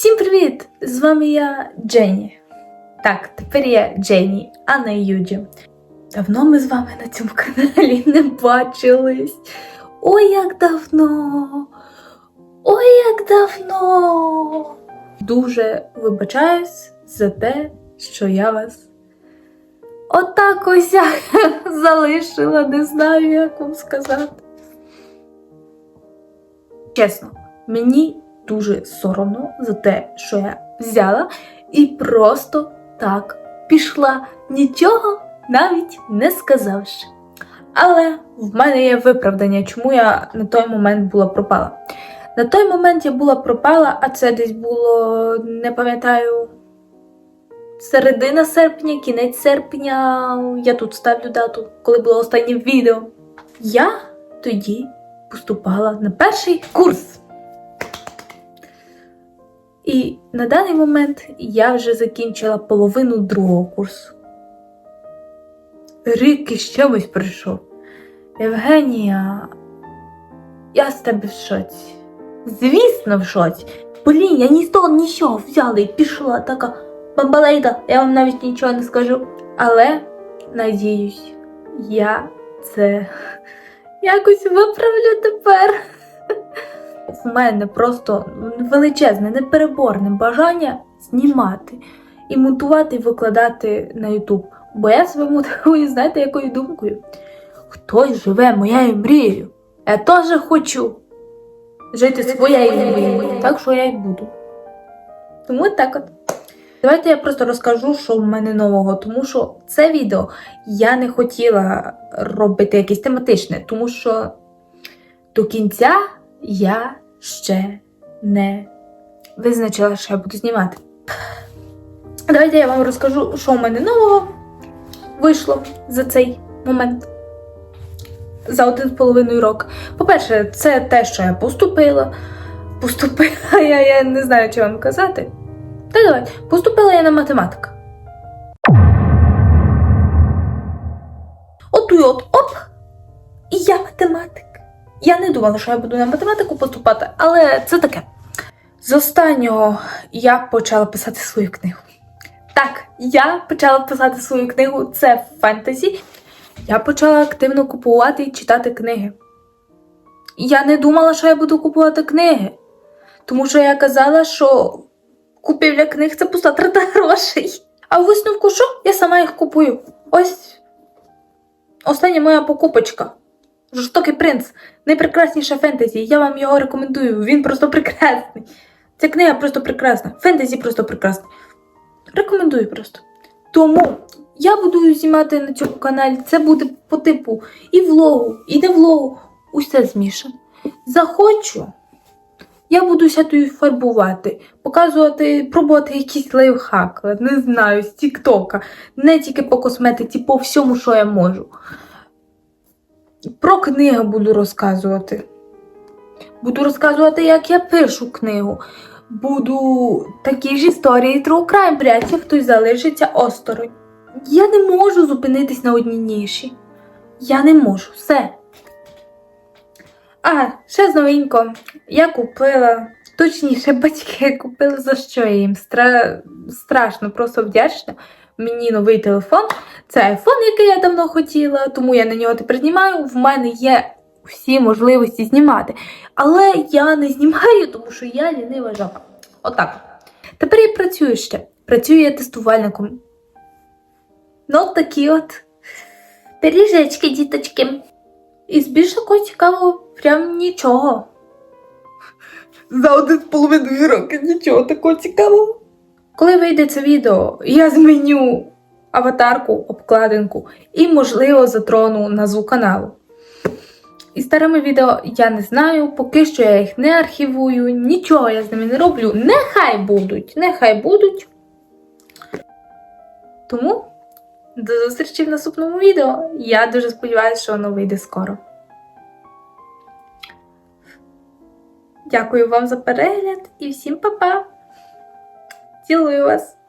Всім привіт! З вами я Дженні. Так, тепер я Дженні, а не Юджі. Давно ми з вами на цьому каналі не бачились. Ой, як давно! Ой, як давно! Дуже вибачаюсь за те, що я вас отак ось залишила, не знаю, як вам сказати. Чесно, мені дуже соромно за те, що я взяла і просто так пішла, нічого навіть не сказавши. Але в мене є виправдання, чому я на той момент була пропала. На той момент я була пропала, а це десь було, не пам'ятаю, середина серпня, кінець серпня. Я тут ставлю дату, коли було останнє відео. Я тоді поступала на перший курс. І на даний момент я вже закінчила половину другого курсу. Рік із чимось прийшов. Євгенія, я з тебе в шоці. Звісно, в шоці. Блін, я ні з того нічого взяла і пішла така бамбалейда, я вам навіть нічого не скажу. Але, надіюсь, я це якось виправлю тепер. В мене просто величезне, непереборне бажання знімати і монтувати і викладати на YouTube. Бо я себе мотивую, знаєте, якою думкою? Хтось живе моєю мрією. Я теж хочу жити своєю мрією. Так що я й буду. Тому так от. Давайте я просто розкажу, що в мене нового, тому що це відео я не хотіла робити якесь тематичне, тому що до кінця я ще не визначила, що я буду знімати. Давайте я вам розкажу, що в мене нового вийшло за цей момент. За один з половиною рок. По-перше, це те, що я поступила. Поступила я, я не знаю, що вам казати. Та давай, поступила я на математика. От і от, оп! І я математик. Я не думала, що я буду на математику поступати, але це таке. З останнього я почала писати свою книгу. Так, я почала писати свою книгу, це фентезі. Я почала активно купувати і читати книги. Я не думала, що я буду купувати книги, тому що я казала, що купівля книг це пуста трата грошей. А в висновку що? Я сама їх купую. Ось остання моя покупочка. Жорстокий принц, найпрекрасніше фентезі. Я вам його рекомендую. Він просто прекрасний. Ця книга просто прекрасна. Фентезі просто прекрасне. Рекомендую просто. Тому я буду знімати на цьому каналі. Це буде по типу і влогу, і не влогу. Усе змішане. Захочу. Я буду сятою фарбувати, показувати, пробувати якийсь лайфхак, не знаю, з Тіктока. Не тільки по косметиці, по всьому, що я можу. Про книгу буду розказувати. Буду розказувати, як я пишу книгу. Буду такі ж історії True Crime, бряться, хтось залишиться осторонь. Я не можу зупинитись на одній ніші. Я не можу. Все. А, ще новенько. Я купила, точніше, батьки купили за що я їм. Стра... Страшно, просто вдячна. Мені новий телефон. Це iPhone, який я давно хотіла, тому я на нього тепер знімаю. В мене є всі можливості знімати. Але я не знімаю, тому що я лінива жаба. Отак. Тепер я працюю ще. Працюю я тестувальником. Ну, от такі от пиріжечки, діточки. І з більш такого цікавого прям нічого. За один з половиною роки нічого такого цікавого. Коли вийде це відео, я зміню аватарку, обкладинку і, можливо, затрону назву каналу. І старими відео я не знаю, поки що я їх не архівую, нічого я з ними не роблю. Нехай будуть, нехай будуть. Тому до зустрічі в наступному відео. Я дуже сподіваюся, що воно вийде скоро. Дякую вам за перегляд і всім па-па! Цілую вас!